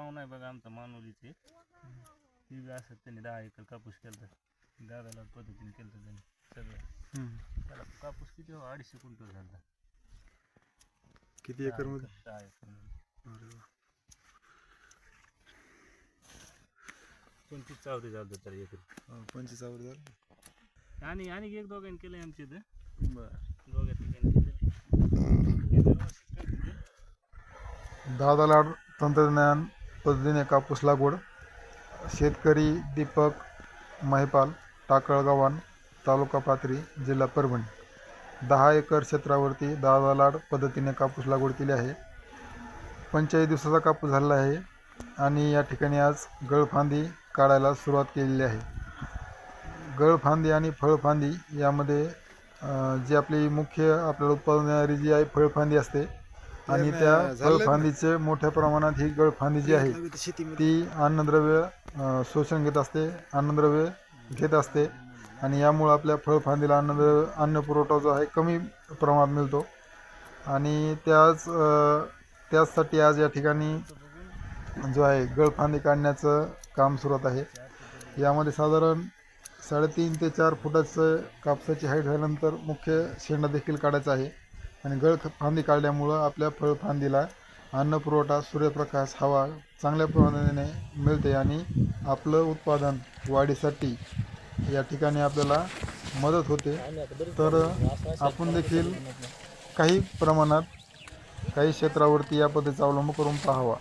पाहुणा आहे बघा आमचा मानवलीचे ती बी असं त्यांनी दहा एकर कापूस केला दादाला पद्धतीने केलं त्यांनी सगळं. त्याला कापूस किती हो? अडीचशे क्विंटल झाला किती एकरमध्ये? दहा एकर पंचवीस चावरी झालं तर एकरी पंचवीस आवर झालं. आणि आणि एक दोघांनी केलं आमच्या इथं. बरं. दोघा ठिकाणी केलं दादा लाड तंत्रज्ञान पद्धतीने कापूस लागवड. शेतकरी दीपक महिपाल टाकळगव्हाण तालुका पाथरी जिल्हा परभणी. दहा एकर क्षेत्रावरती दहा लाड पद्धतीने कापूस लागवड केली आहे. पंचेचाळीस दिवसाचा कापूस झालेला आहे आणि या ठिकाणी आज गळफांदी काढायला सुरुवात केलेली आहे. गळफांदी आणि फळफांदी यामध्ये जी आपली मुख्य आपल्याला उत्पादन देणारी जी आहे फळफांदी असते आणि त्या फळफांदीचे मोठ्या प्रमाणात ही गळफांदी जी आहे ती अन्नद्रव्य शोषण घेत असते अन्नद्रव्य घेत असते. आणि यामुळं आपल्या फळफांदीला अन्नद्रव्य अन्न पुरवठा जो आहे कमी प्रमाणात मिळतो. आणि त्याच त्याचसाठी आज या ठिकाणी जो आहे गळफांदी काढण्याचं काम सुरुवात आहे. यामध्ये साधारण साडेतीन ते चार फुटाचं कापसाची हाईट झाल्यानंतर मुख्य शेंडा देखील काढायचा आहे. आणि गळ फांदी काढल्यामुळं आपल्या फळफांदीला अन्न पुरवठा सूर्यप्रकाश हवा चांगल्या प्रमाणाने मिळते आणि आपलं उत्पादन वाढीसाठी या ठिकाणी आपल्याला मदत होते. तर आपण देखील काही प्रमाणात काही क्षेत्रावरती या पद्धतीचा अवलंब करून पाहावा.